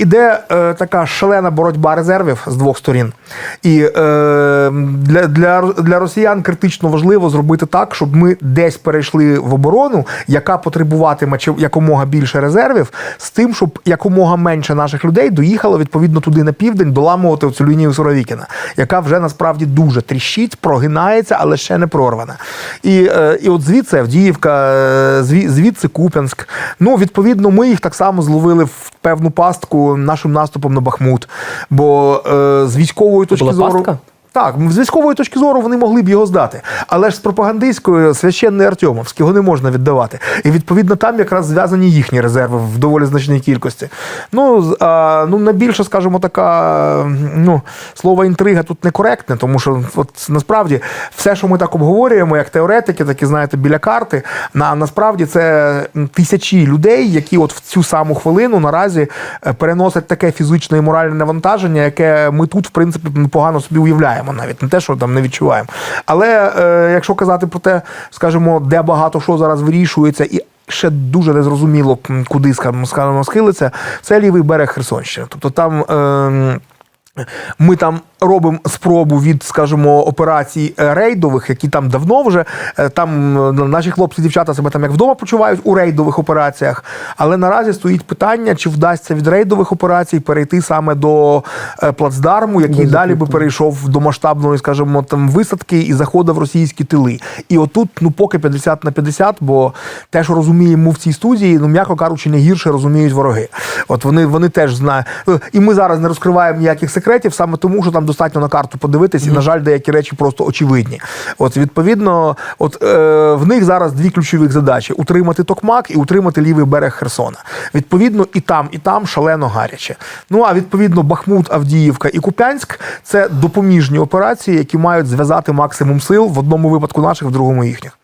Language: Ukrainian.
іде е, така шалена боротьба резервів з двох сторін. І е, для, для, для росіян критично важливо зробити так, щоб ми десь перейшли в оборону, яка потребуватиме якомога більше резервів, з тим, щоб якомога менше наших людей доїхало відповідно туди на південь, доламувати цю лінію Суровікіна, яка вже насправді дуже тріщить, прогинається, але ще не прорвана. І, е, і от звідси Авдіївка, е, звідси Куп'янськ. Ну, відповідно, ми їх так само зловили в певну пастку нашим наступом на Бахмут. Бо е, з військової точки зору. пастка? Так, з військової точки зору вони могли б його здати. Але ж з пропагандистської священний Артемовськ, його не можна віддавати. І відповідно там якраз зв'язані їхні резерви в доволі значній кількості. Ну, а, ну найбільше, скажімо, така ну, слово інтрига тут некоректне, тому що от, насправді все, що ми так обговорюємо, як теоретики, так і знаєте, біля карти, на, насправді це тисячі людей, які от в цю саму хвилину наразі е, переносять таке фізичне і моральне навантаження, яке ми тут, в принципі, непогано собі уявляємо, навіть не те, що там не відчуваємо. Але е, якщо казати про те, скажімо, де багато що зараз вирішується і. Ще дуже незрозуміло, куди скажімо, схилиться, це лівий берег Херсонщини. Тобто там е, ми там робимо спробу від, скажімо, операцій е, рейдових, які там давно вже е, там е, наші хлопці, дівчата себе там як вдома почувають у рейдових операціях. Але наразі стоїть питання, чи вдасться від рейдових операцій перейти саме до плацдарму, який До далі би перейшов до масштабної, скажімо, там висадки і заходив в російські тили. І отут, ну поки 50 на 50, бо те, що розуміємо в цій студії, ну м'яко кажучи, не гірше розуміють вороги. От вони, вони теж знають. І ми зараз не розкриваємо ніяких секретів, саме тому, що там достатньо на карту подивитись, і, на жаль, деякі речі просто очевидні. От відповідно, от е, в них зараз дві ключові задачі: утримати Токмак і утримати лівий берег Херсона. Відповідно, і там, і там шалено гаряче. Ну а відповідно, Бахмут, Авдіївка і Куп'янськ це допоміжні операції, які мають зв'язати максимум сил в одному випадку наших, в другому їхніх.